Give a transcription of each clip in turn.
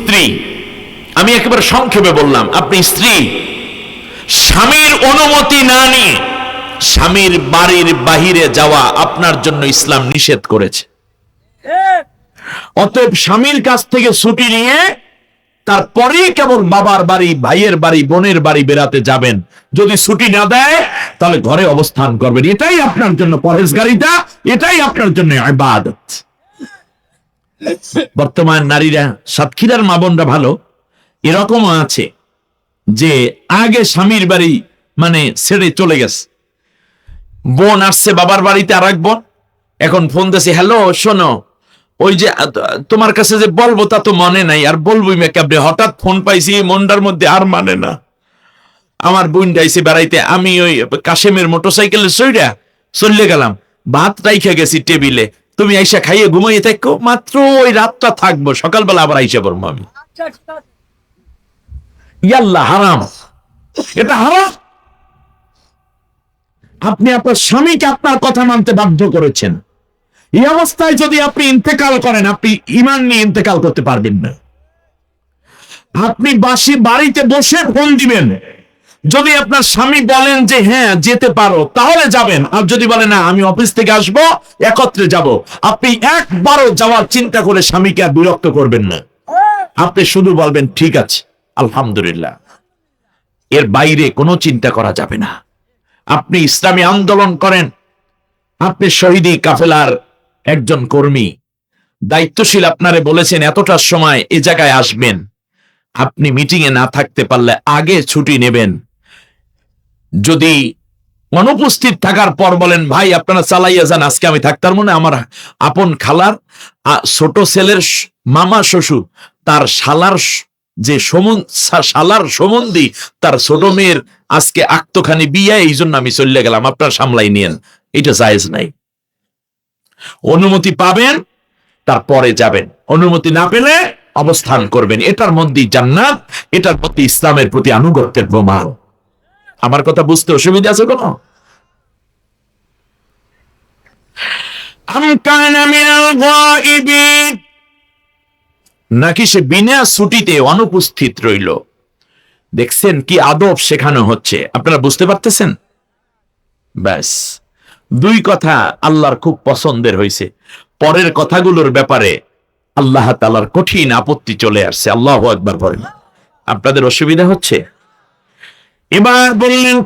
স্ত্রী। আমি একেবারে সংক্ষেপে বললাম, আপনি স্ত্রী। স্বামীর অনুমতি না নিয়ে স্বামীর বাড়ির বাহিরে যাওয়া আপনার জন্য ইসলাম নিষেধ করেছে। অতএব স্বামীর কাছ থেকে ছুটি নিয়ে তারপরেই কেবল বাবার বাড়ি, ভাইয়ের বাড়ি, বোনের বাড়ি বেড়াতে যাবেন। যদি ছুটি না দেয়, তাহলে ঘরে অবস্থান করবেন। এটাই আপনার জন্য পরেশগারিতা এটাই আপনার জন্য ইবাদত। বর্তমান নারীরা সাতক্ষীরার মা বোনরা ভালো, এরকমও আছে যে আগে স্বামীর বাড়ি মানে ছেড়ে চলে গেছে। বোন আসছে বাবার বাড়িতে আর এক বোন, এখন ফোন দিয়েছে, হ্যালো, শোনো, ওই যে তোমার কাছে যে বলব তা তো মনে নাই, আর বলবই মেকাবরে হঠাৎ ফোন পাইছি, মনটার মধ্যে আর মানে না। আমার বোন যাইছে বেড়াইতে, আমি ওই কাশেমের মোটরসাইকেলে সইরা চলে গেলাম, ভাত রাইখা গেছি টেবিলে তুমি আইসা খাইয়ে ঘুমাইয়ে থাকো, মাত্র ওই রাতটা থাকব, সকালবেলা আবার আইসা পড়ব আমি। ইয়াল্লা, হারাম। এটা হারাম? আপনি আপনার স্বামীকে আপনার কথা মানতে বাধ্য করেছেন। এই অবস্থায় যদি আপনি ইন্তেকাল করেন, আপনি ইমান নিয়ে ইন্তেকাল করতে পারবেন না। আপনি বাসি বাড়িতে বসে ফোন দিবেন। যদি আপনার স্বামী বলেন যে হ্যাঁ যেতে পারো, তাহলে যাবেন। আর যদি বলে, না, আমি অফিস থেকে আসব, একত্রে যাব। আপনি একবারও যাওয়ার চিন্তা করে স্বামীকে আর বিরক্ত করবেন না। আপনি শুধু বলবেন, ঠিক আছে, আলহামদুলিল্লাহ। এর বাইরে কোনো চিন্তা করা যাবে না। আপনি ইসলামী আন্দোলন করেন। আপনি শহীদি কাফেলার একজন কর্মী। দায়িত্বশীল আপনারে বলেছেন এতটার সময় এ জায়গায় আসবেন। আপনি মিটিং এ না থাকতে পারলে আগে ছুটি নেবেন। যদি অনুপস্থিত থাকার পর বলেন, ভাই, আপনারা চালাইয়া যান, আজকে আমি থাকতার মনে আমার আপন খালার ছোট ছেলের মামা শ্বশুর, তার শালার যে সমন- শালার সম্বন্ধী, তার ছোট মেয়ের আজকে আক্তখানি বিয়ে, এই জন্য আমি চলে গেলাম, আপনার সামলাই নিয়েন। এটা জায়েজ নাই। অনুমতি পাবেন, তারপরে যাবেন। অনুমতি না পেলে অবস্থান করবেন। এটার মধ্যেই জান্নাত, এটার মধ্যে ইসলামের প্রতি আনুগত্যের প্রমাণ। আমার কথা বুঝতে অসুবিধা আছে কোনো? নাকি সে বিনা ছুটিতে অনুপস্থিত রইল? দেখছেন কি আদব শেখানো হচ্ছে আপনারা বুঝতে পারতেছেন? ব্যাস দুই কথা আল্লাহর খুব পছন্দের হয়েছে। পরের কথাগুলোর ব্যাপারে আল্লাহ তালার কঠিন আপত্তি চলে আসছে। আল্লাহ একবার বলেন। আপনাদের অসুবিধা হচ্ছে? এবার বললেন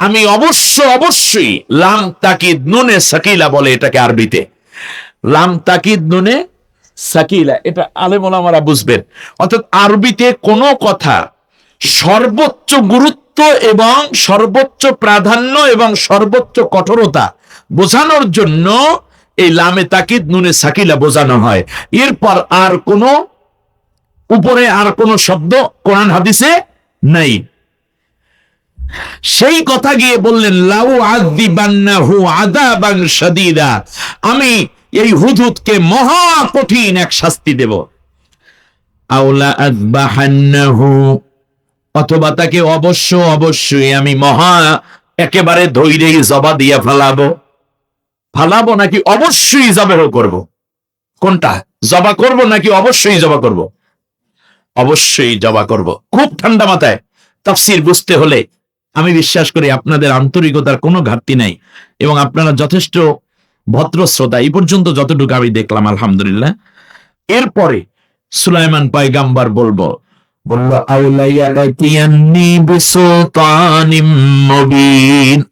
আমি অবশ্য, অবশ্যই লাম তাকিদ নুনে সাকিলা বলে এটাকে আরবিতে। লাম তাকিদ নুনে সাকিলা, এটা আলেমোলামারা বুঝবেন। অর্থাৎ আরবিতে কোনো কথা সর্বোচ্চ গুরুত্ব এবং সর্বোচ্চ প্রাধান্য এবং সর্বোচ্চ কঠোরতা বোঝানোর জন্য এই লামে তাকিদ নুনে সাকিলা বোঝানো হয়। এরপর আর কোনো, উপরে আর কোনো শব্দ কোরআন হাদিসে নাই। সেই কথা গিয়ে বললেন, লাউ আদিবান্নাহু আদাবান শাদীদা, আমি এই হুদুদকে মহা কঠিন এক শাস্তি দেব। আওলা আযবাহান্নাহু, অথবা তাকে অবশ্য অবশ্যই আমি মহা একেবারে ধৈর্যই জবা দিয়া ফেলাবো। ফালাবো নাকি অবশ্যই জবাহ করব? কোনটা? জবা করব নাকি অবশ্যই জবা করব? অবশ্যই জবা করব। খুব ঠান্ডা মাথায়। তাফসির বুঝতে হলে আমি বিশ্বাস করি আপনাদের আন্তরিকতার কোনো ঘাটতি নাই এবং আপনারা যথেষ্ট ভদ্র শ্রোতা। এই পর্যন্ত যতটুকু আমি দেখলাম, আলহামদুলিল্লাহ। এরপরে সুলাইমান পাইগাম্বার বলব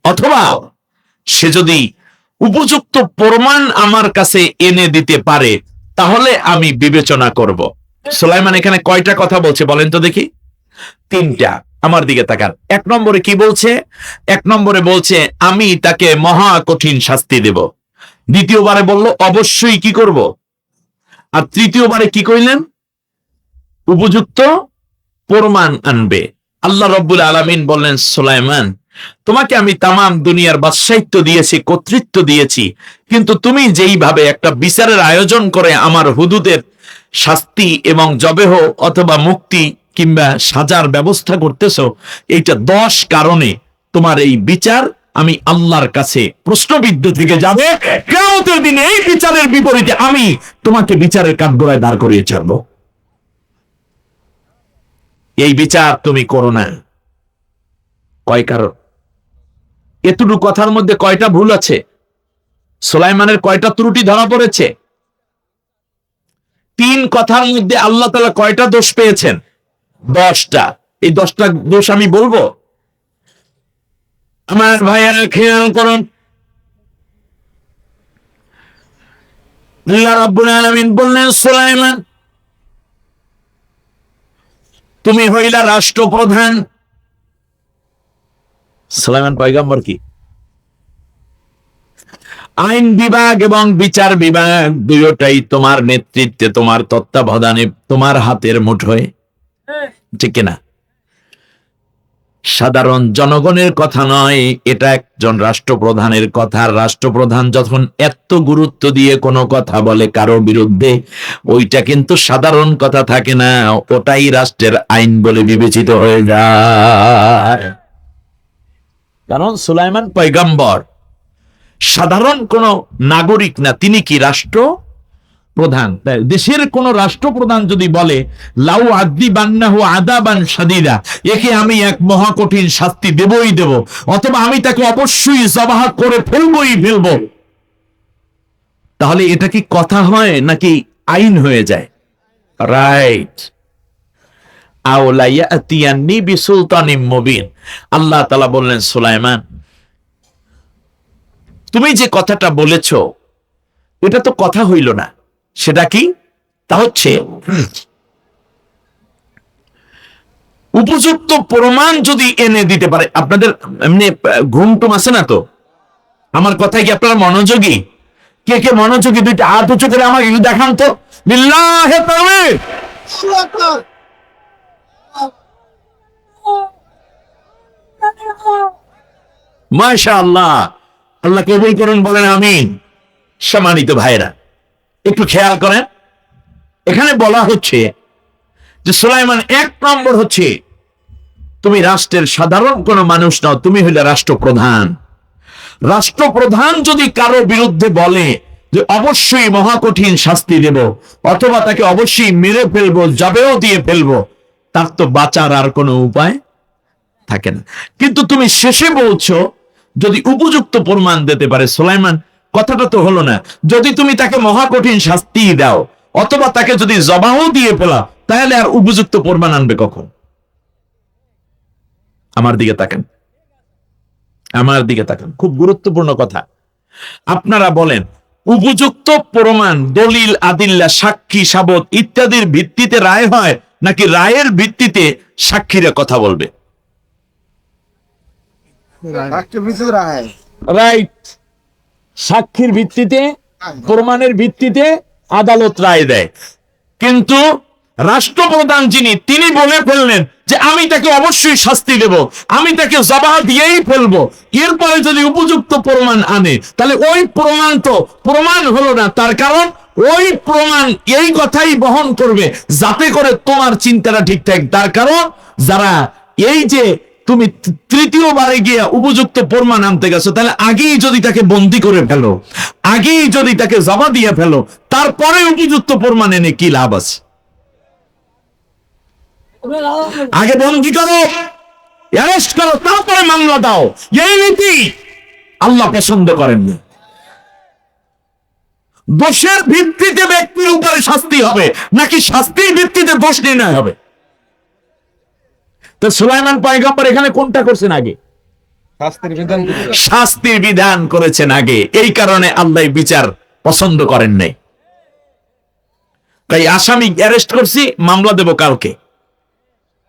অথবা সে যদি উপযুক্ত প্রমাণ আমার কাছে এনে দিতে পারে, তাহলে আমি বিবেচনা করব। সোলাইমান এখানে কয়টা কথা বলছে বলেন তো দেখি। তিনটা, আমার দিকে তাকান। এক নম্বরে কি বলছে? এক নম্বরে বলছে, আমি তাকে মহা কঠিন শাস্তি দেব। দ্বিতীয়বারে বলল, অবশ্যই কি করব? আর তৃতীয়বারে কি কইলেন? উপযুক্ত প্রমাণ আনবে। আল্লাহ রব্বুল আলামিন বললেন, সুলাইমান তোমাকে আমি তামাম দুনিয়ার বাদশাহিত্য দিয়েছি, কর্তৃত্ব দিয়েছি। কিন্তু তুমি যেইভাবে একটা বিচারের আয়োজন করে আমার হুদুদের শাস্তি এবং জবেহ অথবা মুক্তি কিংবা সাজার ব্যবস্থা করতেছো, এইটা দশ কারণে তোমার এই বিচার আমি আল্লাহর কাছে প্রশ্নবিদ্ধ থেকে যাবে। কেমতের দিনে এই বিচারের বিপরীতে আমি তোমাকে বিচারের কাঠগড়ায় দাঁড় করিয়ে ছাড়বো। এই বিচার তুমি করো না। কয় কারণ? এতটুকু কথার মধ্যে কয়টা ভুল আছে? সোলাইমানের কয়টা ত্রুটি ধরা পড়েছে? তিন কথার মধ্যে আল্লাহ তালা কয়টা দোষ পেয়েছেন? দশটা। এই দশটা দোষ আমি বলব? আমার ভাইয়ারা খেয়াল করুন। বললেন, সুলাইমান, তুমি হইলা রাষ্ট্রপ্রধান। সুলাইমান পয়গম্বর কি? আইন বিভাগ এবং বিচার বিভাগ দুইটাই তোমার নেতৃত্বে তোমার তত্ত্বাবধানে তোমার হাতের মুঠোয়। ঠিক কিনা? সাধারণ জনগণের কথা নয় এটা একজন রাষ্ট্রপ্রধানের কথা। রাষ্ট্রপ্রধান যখন এত গুরুত্ব দিয়ে কোনো কথা বলে কারও বিরুদ্ধে ওইটা কিন্তু সাধারণ কথা থাকে না ওটাই রাষ্ট্রের আইন বলে বিবেচিত হয়ে যায়। কারণ সুলাইমান পয়গম্বর, সাধারণ কোন নাগরিক না, তিনি কি রাষ্ট্র প্রধান দেশের কোন রাষ্ট্রপ্রধান যদি বলে, লাউ আদি বান্নাহু আদাবান সাদিদা একে আমি এক মহা কঠিন শাস্তি দেবই দেব, অথবা আমি তাকে অবশ্যই জবাহ করে ফেলবই ফেলব। তাহলে এটা কি কথা হয় নাকি আইন হয়ে যায়? রাইট। আল্লাহ তাআলা বললেন সুলাইমান তুমি যে কথাটা বলেছ এটা তো কথা হইল না। সেটা কি? তা হচ্ছে উপযুক্ত প্রমাণ যদি এনে দিতে পারে আপনাদের এমনি আহ, ঘুম টুম আছে না তো? আমার কথায় কি আপনারা মনোযোগী? কে কে মনোযোগী? দুইটা হাত উঁচু করে আমাকে দেখান তো। মাশা আল্লাহ আল্লাহ কবুল করুন বলেন আমিন। সম্মানিত ভাইরা একটু খেয়াল করেন। এখানে বলা হচ্ছে যে সুলাইমান এক নম্বর হচ্ছে, তুমি রাষ্ট্রের সাধারণ কোনো মানুষ নাও, তুমি হইলে রাষ্ট্রপ্রধান। রাষ্ট্রপ্রধান যদি কারও বিরুদ্ধে বলে যে অবশ্যই মহাকঠিন শাস্তি দেব, অথবা তাকে অবশ্যই মেরে ফেলব যাবেও দিয়ে ফেলব, তার তো বাঁচার আর কোনো উপায় থাকে না কিন্তু তুমি শেষে বলছো, যদি উপযুক্ত প্রমাণ দিতে পারে সুলাইমান, কথাটা তো হলো না। যদি তুমি তাকে মহাকঠিন শাস্তি দাও, অথবা তাকে যদি জবাও দিয়ে ফেলা তাহলে আর উপযুক্ত প্রমাণ আনবে কখন? আমার দিকে তাকান। আমার দিকে তাকান। খুব গুরুত্বপূর্ণ কথা। আপনারা বলেন, উপযুক্ত প্রমাণ, দলিল, আদিল্লা, সাক্ষী, সাবত ইত্যাদির ভিত্তিতে রায় হয়, নাকি রায়ের ভিত্তিতে সাক্ষীরা কথা বলবে? রাইট। সাক্ষীর ভিত্তিতে প্রমাণের ভিত্তিতে আদালত রায় দেয়। কিন্তু রাষ্ট্রপ্রধান যিনি তিনি বলে ফেললেন যে আমি তাকে অবশ্যই শাস্তি দেব। আমি তাকে জবাহ দিয়েই ফেলব। এরপরে যদি উপযুক্ত প্রমাণ আনে তাহলে ওই প্রমাণ তো প্রমাণ হলো না। তার কারণ ওই প্রমাণ এই কথাই বহন করবে যাতে করে তোমার চিন্তাটা ঠিক থাকে তার কারণ যারা এই যে তুমি তৃতীয়বারে গিয়ে উপযুক্ত প্রমাণ আনতে গেছো, তাহলে আগেই যদি তাকে বন্দি করে ফেলো, আগেই যদি তাকে জমা দিয়ে ফেলো, তারপরে উপযুক্ত প্রমাণ এনে কি লাভ আছে? আগে বন্দি করো? অ্যারেস্ট করো, তারপরে মামলা দাও। এই নীতি আল্লাহ পছন্দ করেন না দোষের ভিত্তিতে ব্যক্তির উপরে শাস্তি হবে, নাকি শাস্তির ভিত্তিতে দোষ নির্ণয় হবে? তো সুলাইমান পয়গম্বর এখানে কোনটা করছেন আগে? শাস্তির বিধান করেছেন আগে। এই কারণে আল্লাহ বিচার পছন্দ করেন নাই। তাই আসামি অ্যারেস্ট করছি মামলা দেব কালকে।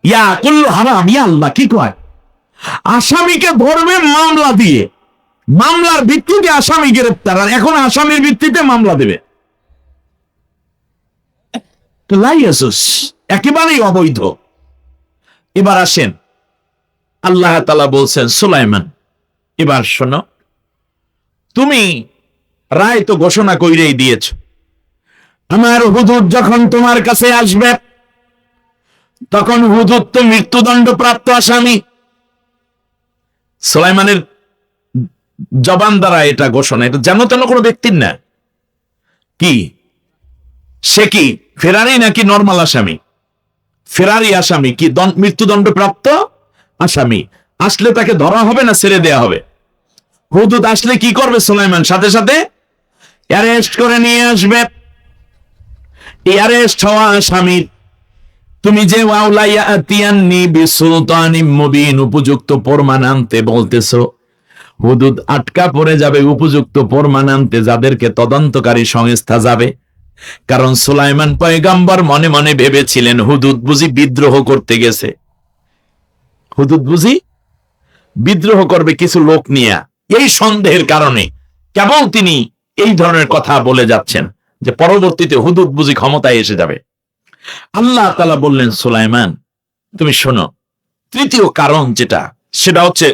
ইয়া কুল্লু হারাম ইয়া আল্লাহ কি কয়? আসামিকে ধরবে মামলা দিয়ে। মামলার ভিত্তিতে আসামি গ্রেপ্তার আর এখন আসামির ভিত্তিতে মামলা দেবে। একেবারেই অবৈধ। এবার আসেন। আল্লাহ তালা বলছেন, সুলাইমান, এবার শোনো। তুমি রায় তো ঘোষণা কইরেই দিয়েছ। আমার হুদুদ যখন তোমার কাছে আসবে, তখন হুদুদ তো মৃত্যুদণ্ড প্রাপ্ত আসামি। সুলাইমানের জবান দ্বারা এটা ঘোষণা। এটা যেন তেন কোনো ব্যক্তির না। কি? সে কি ফেরারি নাকি নর্মাল আসামি? ফেরারি আসামি কি দন- মৃত্যুদণ্ড প্রাপ্ত আসামি। আসলে তাকে ধরা হবে না ছেড়ে দেয়া হবে? হুদুদ আসলে কি করবে সুলাইমান? সাথে সাথে অ্যারেস্ট করে নিয়ে আসবে। অ্যারেস্ট হওয়া আসামির তুমি যে উপযুক্ত প্রমাণ আনতে বলতেছো। হুদুদ আটকা পড়ে যাবে উপযুক্ত প্রমাণ আনতে, যাদেরকে তদন্তকারী সংস্থা যাবে। কারণ সুলাইমান পয়গাম্বর মনে মনে ভেবেছিলেন, হুদুদ বুঝি বিদ্রোহ করতে গেছে। হুদুদ বুঝি বিদ্রোহ করবে কিছু লোক নিয়ে? এই সন্দেহের কারণে কেবল তিনি এই ধরনের কথা বলে যাচ্ছেন যে পরবর্তীতে হুদুদ বুঝি ক্ষমতায় এসে যাবে। আল্লাহ তালা বললেন, সুলাইমান, তুমি শোনো, তৃতীয় কারণ যেটা, সেটা হচ্ছে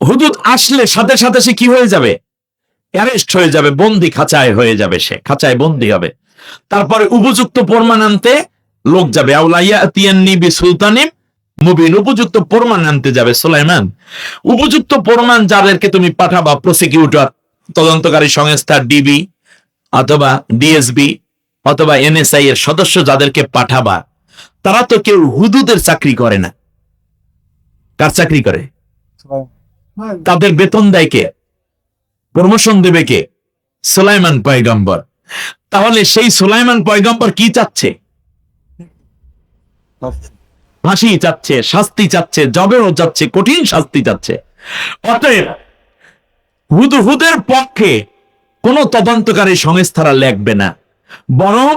হুদুদ আসলে সাথে সাথে সে কি হয়ে যাবে? অ্যারেস্ট হয়ে যাবে বন্দি খাঁচায় হয়ে যাবে সে খাঁচায় বন্দি হবে। তারপরে উপযুক্ত প্রমাণ আনতে লোক যাবে। আউলাইয়া তিয়ান্নি বি সুলতানিম মুবিন উপযুক্ত প্রমাণ আনতে যাবে সুলাইমান। উপযুক্ত প্রমাণ যাদেরকে তুমি পাঠাবা প্রসিকিউটর তদন্তকারী সংস্থা ডিবি অথবা ডিএসবি অথবা এনএসআই এর সদস্য যাদেরকে পাঠাবা তারা তো কেউ হুদুদের চাকরি করে না। কার চাকরি করে? তাদের বেতন দেয় কে? প্রমোশন দেবে কে? সুলাইমান পয়গম্বর। তাহলে সেই সুলাইমান পয়গম্বর কি চাচ্ছে? ফাঁসি চাচ্ছে, শাস্তি চাচ্ছে জবেও চাচ্ছে কঠিন শাস্তি চাচ্ছে। অতএব হুদ হুদের পক্ষে কোন তদন্তকারী সংস্থারা লেখবে না। বরং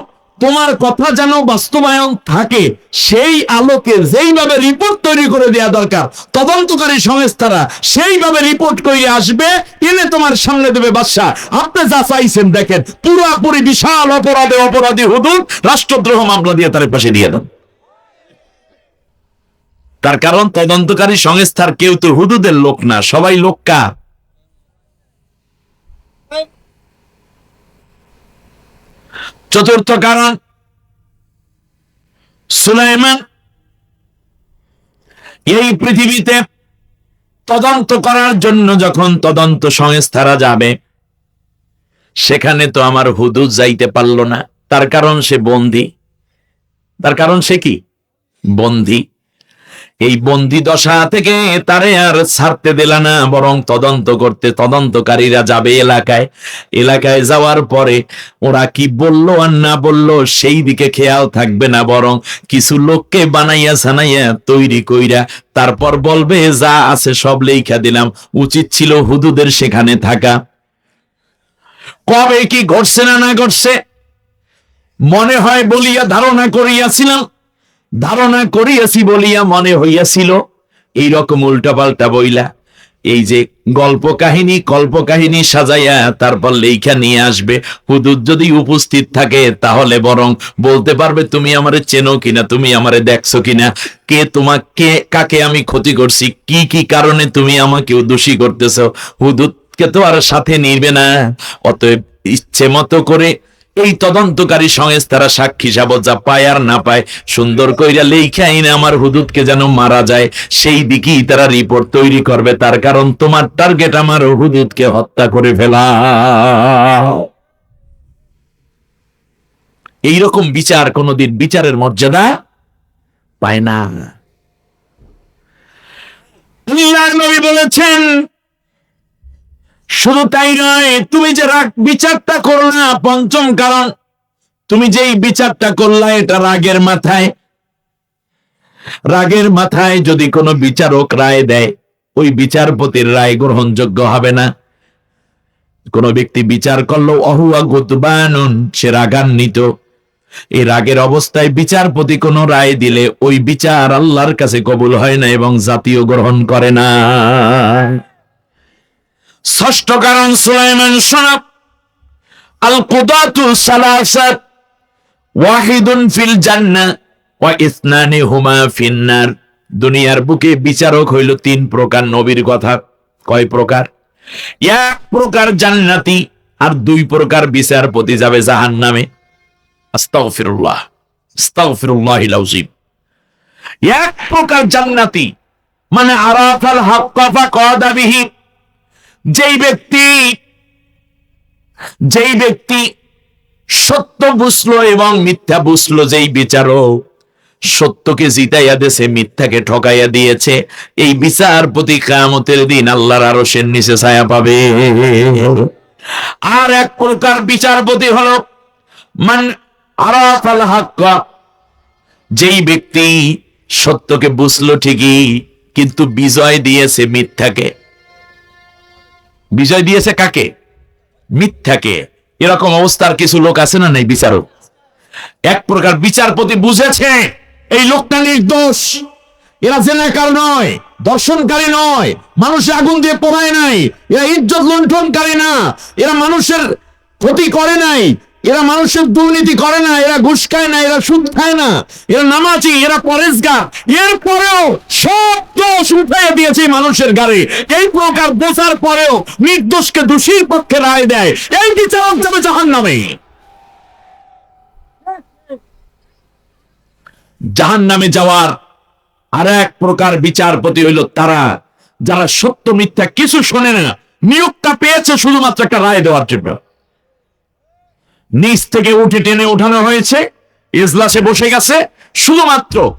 তোমার কথা যেন বাস্তবায়ন থাকে, সেই আলোকে যেইভাবে রিপোর্ট তৈরি করে দেওয়া দরকার, তদন্তকারী সংস্থারা সেইভাবে রিপোর্ট করে আসবে, এনে তোমার সামনে দেবে বাদশাহ। আপনি যা চাইছেন দেখেন, পুরোপুরি বিশাল অপরাধে অপরাধী হুদুদ রাষ্ট্রদ্রোহ মামলা দিয়ে তার পাশে দিয়ে দেন। তার কারণ তদন্তকারী সংস্থার কেউ তো হুদুদের লোক না, সবাই লোক কার? চতুর্থ কারণ সুলাইমান। এই পৃথিবীতে তদন্ত করার জন্য যখন তদন্ত সংস্থারা যাবে, সেখানে তো আমার হুদুদ যাইতে পারল না। তার কারণ সে বন্দি। তার কারণ সে কি? বন্দি। এই বন্দি দশা থেকে তারে আর ছাড়তে দিল না, বরং তদন্ত করতে তদন্তকারীরা যাবে এলাকায়। এলাকায় যাওয়ার পরে ওরা কি বলল আর না বলল সেই দিকে খেয়াল থাকবে না, বরং কিছু লোককে বানাইয়া সানাইয়া তৈরি কইরা তারপর বলবে, যা আছে সব লেখা দিলাম, উচিত ছিল হুদুদের সেখানে থাকা। কবে কি ঘটছে না না ঘটছে, মনে হয় বলিয়া ধারণা করিয়াছিলাম ধারণা করিয়াছি বলিয়া মনে হইয়াছিল এই রকম উল্টাপাল্টা বইলা, এই যে গল্প কাহিনী কল্প কাহিনী সাজাইয়া তারপর লেখা নিয়ে আসবে, হুদুদ যদি উপস্থিত থাকে তাহলে বরং বলতে পারবে, তুমি আমারে চেনো কিনা, তুমি আমারে দেখছ কিনা, কে তোমাকে কাকে আমি ক্ষতি করছি, কি কি কারণে তুমি আমাকেও দোষী করতেছো? হুদুদকে তো আর সাথে নিবে না, অতএব ইচ্ছে মতো করে এই তদন্তকারী সংস্থারা সাক্ষী সাবত যা পায় আর না পায়, সুন্দর কইরা লেখা আইনে আমার হুদুদকে যেন মারা যায়, সেই দিকেই তারা রিপোর্ট তৈরি করবে, তার কারণ তোমার টার্গেট আমার হুদুদকে হত্যা করে ফেলা। এইরকম বিচার কোনদিন বিচারের মর্যাদা পায় না। নবী বলেছেন শুধু তাই নয়, তুমি যে রাগ বিচারটা করলা পঞ্চম কারণ, তুমি যেই বিচারটা করলা, এটা রাগের মাথায়। রাগের মাথায় যদি কোনো বিচারক রায় দেয়, ওই বিচারপতির রায় গ্রহণযোগ্য হবে না। কোন ব্যক্তি বিচার করল অহুয়া গুতবানুন, সে রাগান্বিত। এই রাগের অবস্থায় বিচারপতি কোন রায় দিলে, ওই বিচার আল্লাহর কাছে কবুল হয় না এবং জাতীয় গ্রহণ করে না। ষষ্ঠ কারণ সুলাইমান শোনাব আল কুদাতু সালাসাত ওয়াহিদুন ফিল জান্নাহ ওয়া ইসনানি হুমা ফিন্নার দুনিয়ার বুকে বিচারক হইল তিন প্রকার নবীর কথা। কয় প্রকার? এক প্রকার জান্নাতি আর দুই প্রকার বিচারপতি যাবে জাহান্নামে। আস্তাগফিরুল্লাহ আস্তাগফিরুল্লাহিল আযীম এক প্রকার জান্নাতি মানে আরাফাল হাক্কাফা কদাবিহি যেই ব্যক্তি যেই ব্যক্তি সত্য বুঝলো এবং মিথ্যা বুঝলো যেই বিচারক, সত্যকে জিতাইয়া দেশে মিথ্যাকে ঠকাইয়া দিয়েছে, এই বিচারপতি কামতের দিন আল্লাহর আরশের নিচে ছায়া পাবে। আর এক প্রকার বিচারপতি হলো মান আরাফাল হাক্কা। যেই ব্যক্তি সত্যকে বুঝলো ঠিকই, কিন্তু বিজয় দিয়েছে মিথ্যাকে। বিজয় দিয়েছে কাকে? মিথ্যাকে। এরকম অবস্থার কিছু লোক আছে না নেই বিচারক? এক প্রকার বিচারপতি বুঝেছে, এই লোকটা নির্দোষ। এরা জেনাকার নয়, দর্শনকারী নয়, মানুষে আগুন দিয়ে পোড়ায় নাই, এরা ইজ্জত লুণ্ঠনকারী না, এরা মানুষের ক্ষতি করে নাই এরা মানুষের দুর্নীতি করে না, এরা ঘুষ খায় না, এরা সুদ খায় না। এরা নামাজি, এরা পরেশগার এরপরেও সব দোষ উঠাই দিয়েছে মানুষের গাড়ি। এই প্রকার বোঝার পরেও নির্দোষকে দোষীর পক্ষে রায় দেয়। এই বিচারক যাবে জাহান নামে জাহান নামে যাওয়ার আর এক প্রকার বিচারপতি হইল তারা, যারা সত্য মিথ্যা কিছু শোনে না, নিয়োগটা পেয়েছে শুধুমাত্র একটা রায় দেওয়ার জন্য। নিচ থেকে উঠে টেনে উঠানো হয়েছে। ইজলাসে বসে গেছে। শুধুমাত্র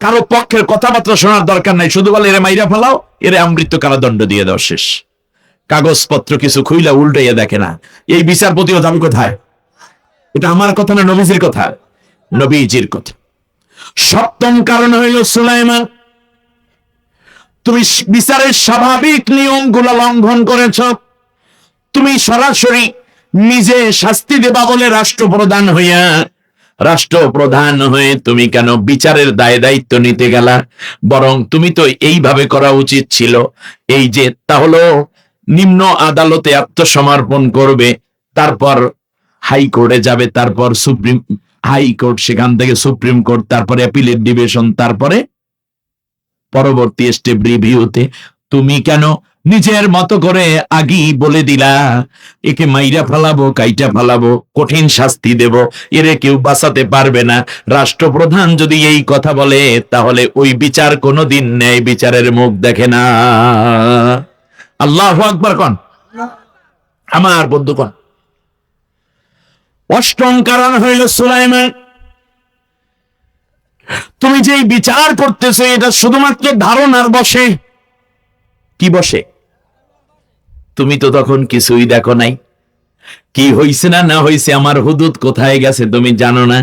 কারও পক্ষের কথাবার্তা শোনার দরকার নাই। শুধু বলে, এরে মাইরা ফেলাও, এরে আমৃত্য কারাদণ্ড দিয়ে দেওয়া শেষ। কাগজপত্র কিছু খুইলা উল্টাইয়া দেখে না। এই বিচারপতিও যাবে কোথায়? এটা আমার কথা না নবীজির কথা? নবীজির কথা। সপ্তম কারণ হইল সুলাইমান। তুমি বিচারের স্বাভাবিক নিয়মগুলো লঙ্ঘন করেছ। তুমি সরাসরি নিজে শাস্তি দেবা বলে রাষ্ট্রপ্রধান হইয়া, রাষ্ট্রপ্রধান হয়ে তুমি কেন বিচারের দায় দায়িত্ব নিতে গেলা? বরং তুমি তো এইভাবে করা উচিত ছিল। এই যে তাহলে নিম্ন আদালতে আত্মসমর্পণ করবে, তারপর হাইকোর্টে যাবে, তারপর সুপ্রিম, হাইকোর্ট সেখান থেকে সুপ্রিম কোর্ট, তারপরে অ্যাপিলেট ডিভিশন, তারপরে পরবর্তী স্টেপ রিভিউতে। তুমি কেন নিজের মতো করে আগেই বলে দিলা। একে মাইরা ফেলাবো, কাইটা ফেলাবো, কঠিন শাস্তি দেব। এরে কেউ বাঁচাতে পারবে না। রাষ্ট্রপ্রধান যদি এই কথা বলে, তাহলে ওই বিচার কোনোদিন ন্যায় বিচারের মুখ দেখে না। আল্লাহ আকবার কন। আমার বন্ধু কন। অষ্টম কারণ হইল সুলাইমান। তুমি যেই বিচার করতেছো, এটা শুধুমাত্র ধারণার বসে কি বসে তুমি তো তখন কিছুই দেখো নাই। কি হইছে না না হইছে, আমার হুদুদ কোথায় গেছে তুমি জানো না?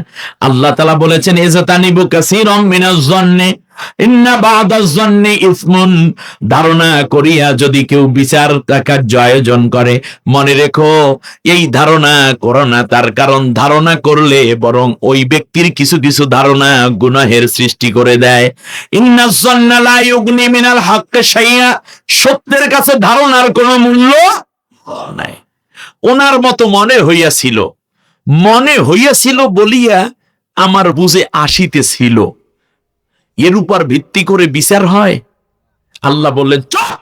আল্লাহ তালা বলেছেন এজাতানিবু কাসীরাম মিনাজ জন্নে ধারণা করিয়া যদি কেউ বিচার কার্য আয়োজন করে, মনে রেখো, এই ধারণা করো না, তার কারণ ধারণা করলে বরং ওই ব্যক্তির কিছু কিছু ধারণা গুনাহের সৃষ্টি করে দেয়। ইন্না জন্না মিনাল হাক্কে সত্যের কাছে ধারণার কোনো মূল্য নাই। ওনার মতো মনে হইয়াছিল। মনে হইয়াছিল বলিয়া আমার বুঝে আসিতেছিল। এর উপর ভিত্তি করে বিচার হয়। আল্লাহ বললেন, চুপ!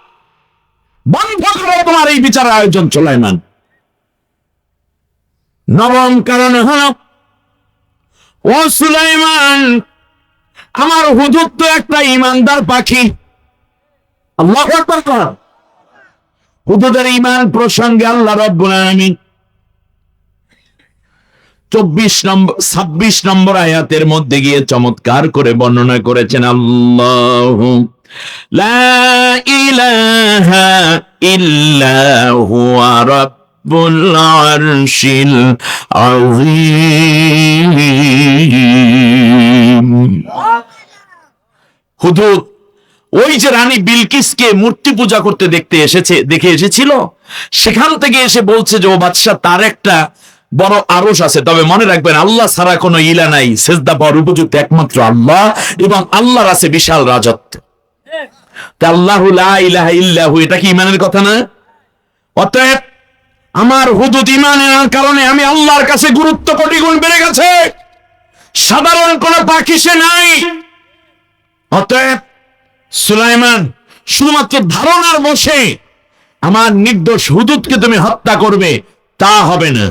বন্ধ করো তোমার এই বিচার আয়োজন চলাইমান নবম কারণে হল, ও সুলাইমান, আমার হুজুর তো একটা ইমানদার পাখি। আল্লাহ হুদুদের ইমান প্রসঙ্গে আল্লাহ রব্বুল আলামিন চব্বিশ নম্বর, ছাব্বিশ নম্বর আয়াতের মধ্যে গিয়ে চমৎকার করে বর্ণনা করেছেন, আল্লাহ হুদুদ ওই যে রানী বিলকিসকে মূর্তি পূজা করতে দেখতে এসেছে, দেখে এসেছিল, সেখান থেকে এসে বলছে যে, ও বাদশাহ, তার একটা বড় আরস আছে। তবে মনে রাখবেন, আল্লাহ ছাড়া কোনো ইলা নাই, সেজদা পাওয়ার উপযুক্ত একমাত্র আল্লাহ এবং আল্লাহর আছে বিশাল রাজত্ব। সাধারণ কোনো পাখি সে নাই। অতএব সুলাইমান, শুধুমাত্র ধারণার বসে আমার নির্দোষ হুদুদকে তুমি হত্যা করবে, তা হবে না।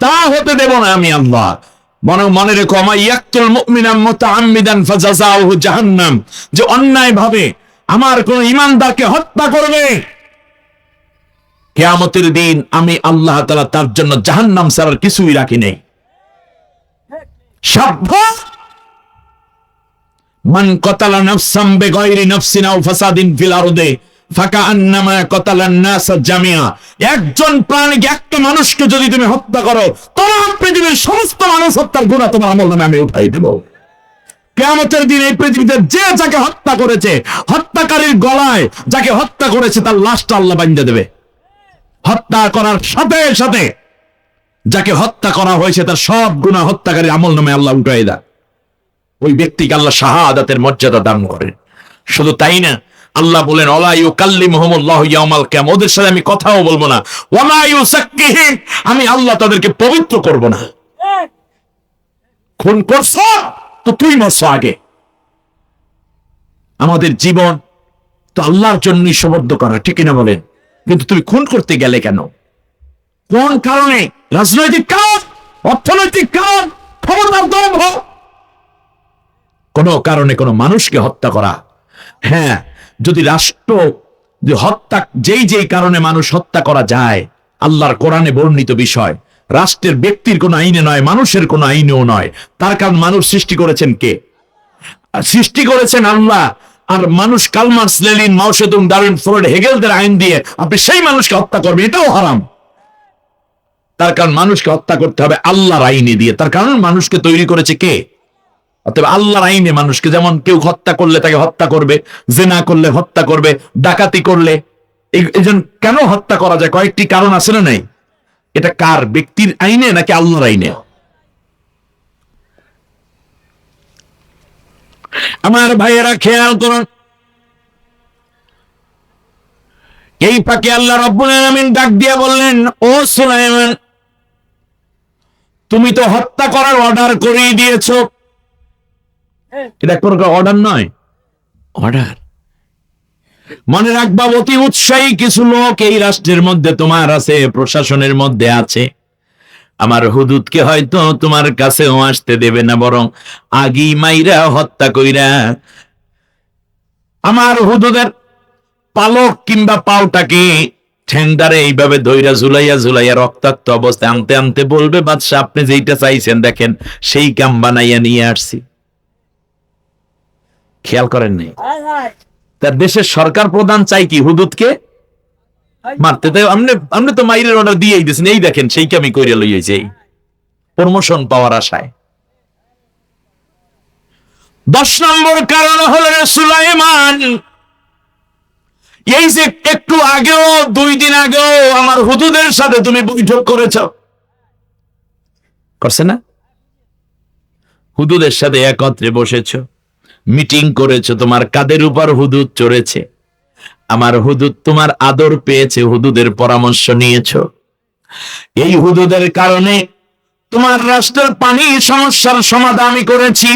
তা হতে দেব না আমি আল্লাহ। মনে মনে রেখো আমার জাহান্নাম। যে অন্যায় ভাবে আমার কোন ইমানদারকে হত্যা করবে, কেয়ামতের দিন আমি আল্লাহ তার জন্য জাহান্নাম ছাড়ার কিছুই রাখি নেই। সাবধান মান কতালা নাফসাম বেগয়রি নাফসিন আও ফাসাদিন ফিল আরদে ফাকা আন্নামা কতালান নাস জামিয়া একজন প্রাণীকে একটা মানুষকে যদি তুমি হত্যা করো তোমার পৃথিবীর সমস্ত মানুষ হত্যার গুণা তোমার আমল নামে আমি উঠাই দেব। কেয়ামতের দিন এই পৃথিবীতে যে যাকে হত্যা করেছে, হত্যাকারীর গলায় যাকে হত্যা করেছে, তার লাশটা আল্লাহ বান্ধে দেবে। হত্যা করার সাথে সাথে যাকে হত্যা করা হয়েছে, তার সব গুণা হত্যাকারীর আমল নামে আল্লাহ উঠাই দেয়। ওই ব্যক্তিকে আল্লাহ শাহাদাতের মর্যাদা দান করেন শুধু তাই না, আল্লাহ বলেন ওদের সাথে আমি কথাও বলব না। আমি আল্লাহ তাদেরকে পবিত্র করব না। খুন করছ? তো তুই মরছ আগে। আমাদের জীবন তো আল্লাহর জন্যই সবদ্ধ করা, ঠিক না বলেন? কিন্তু তুমি খুন করতে গেলে কেন? কোন কারণে? রাজনৈতিক কারণ? অর্থনৈতিক কারণ? খবরদার দম হোক কোনো কারণে কোনো মানুষকে হত্যা করা। হ্যাঁ যদি রাষ্ট্র যে হত্যা, যেই যেই কারণে মানুষ হত্যা করা যায়, আল্লাহর কোরআনে বর্ণিত বিষয়, রাষ্ট্রের ব্যক্তির কোনো আইনে নয়, মানুষের কোনো আইনেও নয়। তার কারণ মানুষ সৃষ্টি করেছেন কে? সৃষ্টি করেছেন আল্লাহ। আর মানুষ কালমার্স লেলিন মাউসেদুং দারুণ ফ্রয়েড, হেগেলদের আইন দিয়ে আপনি সেই মানুষকে হত্যা করবেন, এটাও হারাম। তার কারণ মানুষকে হত্যা করতে হবে আল্লাহর আইনে দিয়ে। তার কারণ মানুষকে তৈরি করেছে কে? অতএব আল্লাহর আইনে মানুষকে যেমন কেউ হত্যা করলে তাকে হত্যা করবে, জেনা করলে হত্যা করবে, ডাকাতি করলে, এই- কেন হত্যা করা যায়? কয়েকটি কারণ আছে না নাই? এটা কার? ব্যক্তির আইনে নাকি আল্লাহর আইনে? আমার ভাইয়েরা খেয়াল করুন। এই পাকে আল্লাহ রব্বুল আলামিন ডাক দিয়া বললেন, ও সুলাইমান, তুমি তো হত্যা করার অর্ডার করেই দিয়েছ। এটা এক প্রকার অর্ডার নয়। অর্ডার মনে রাখবা অতি উৎসাহী কিছু লোক এই রাষ্ট্রের মধ্যে তোমার আছে প্রশাসনের মধ্যে আছে। আমার হুদুদকে হয়তো তোমার কাছেও আসতে দেবে না বরং আগি মাইরা হত্যা কইরা আমার হুদুদের পালক কিংবা পাওটাকে ঠ্যাংদারে এইভাবে ধইরা ঝুলাইয়া ঝুলাইয়া রক্তাক্ত অবস্থায় আনতে আনতে বলবে বাদশাহ আপনি যেইটা চাইছেন দেখেন সেই কাম বানাইয়া নিয়ে আসছি। খেয়াল করেন নাই তার দেশের সরকার প্রধান চাই কি হুদুদকে? মারতে। তাই আপনি আপনি তো মাইরের অর্ডার দিয়েই দিয়েছেন এই দেখেন সেই কামি কইরা লইয়েছে এই প্রমোশন পাওয়ার আশায়। দশ নম্বর কারণ হলো সুলাইমান। এই যে একটু আগেও দুই দিন আগেও আমার হুদুদের সাথে তুমি বৈঠক করেছ। করছে না? হুদুদের সাথে একত্রে বসেছ। মিটিং করেছ, তোমার কাদের উপর হুদুদ চড়েছে? আমার হুদুদ তোমার আদর পেয়েছে, হুদুদের পরামর্শ নিয়েছো। এই হুদুদের কারণে তোমার রাষ্ট্রের পানি সমস্যার সমাধান আমি করেছি।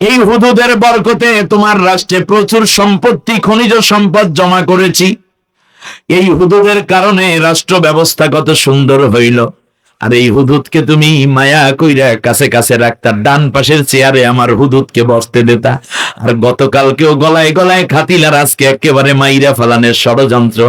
এই হুদুদের বরকতে তোমার রাষ্ট্রে প্রচুর সম্পত্তি, খনিজ সম্পদ জমা করেছি। এই হুদুদের কারণে রাষ্ট্র ব্যবস্থা কত সুন্দর হইল। আর এই হুদুদকে তুমি মায়া কইরা কাছে কাছে রাখতা, ডান পাশের চেয়ারে আমার হুদুদকে বসতে দেতা। আর গতকালকেও গলায় গলায় খাতিল আর আজকে একেবারে মাইরা ফালানের ষড়যন্ত্র।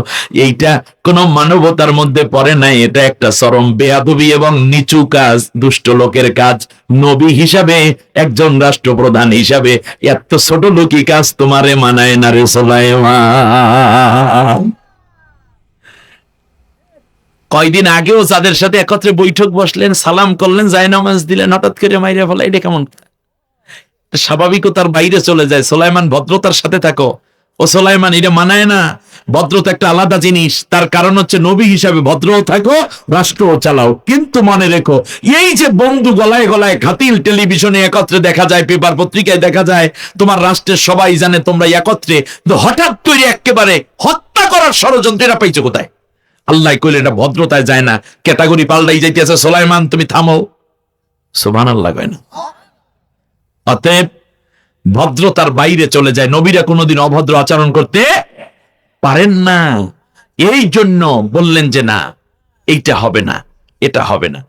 এইটা কোনো মানবতার মধ্যে পড়ে নাই, এটা একটা চরম বেয়াদবি এবং নিচু কাজ, দুষ্ট লোকের কাজ। নবী হিসাবে, একজন রাষ্ট্রপ্রধান হিসাবে, এত ছোট লোকই কাজ তোমারে মানায় না রে সোলাইমান। কয়দিন আগেও যাদের সাথে একত্রে বৈঠক বসলেন, সালাম করলেন, জায়নামাজ দিলেন, হঠাৎ করে মাইরে ফেলা এটা কেমন? স্বাভাবিকতার বাইরে চলে যায়। সোলাইমান, ভদ্রতার সাথে থাকো। ও সোলাইমান, এটা মানায় না। ভদ্রতা একটা আলাদা জিনিস। তার কারণ হচ্ছে নবী হিসাবে ভদ্রও থাকো, রাষ্ট্রও চালাও। কিন্তু মনে রেখো, এই যে বন্ধু গলায় গলায় খাতিল টেলিভিশনে একত্রে দেখা যায়, পেপার পত্রিকায় দেখা যায়, তোমার রাষ্ট্রের সবাই জানে তোমরা একত্রে। হঠাৎ করে একেবারে হত্যা করার ষড়যন্ত্রেরা পাইছো কোথায়? আল্লাহ কইলে, এটা ভদ্রতায় যায় না। ক্যাটাগরি পাল্টাই যাইতেছে, সোলাইমান, তুমি থামো। সোমান আল্লাহ কয় না। অতএব ভদ্রতার বাইরে চলে যায়। নবীরা কোনোদিন অভদ্র আচরণ করতে পারেন না। এই জন্য বললেন যে, না, এইটা হবে না, এটা হবে না।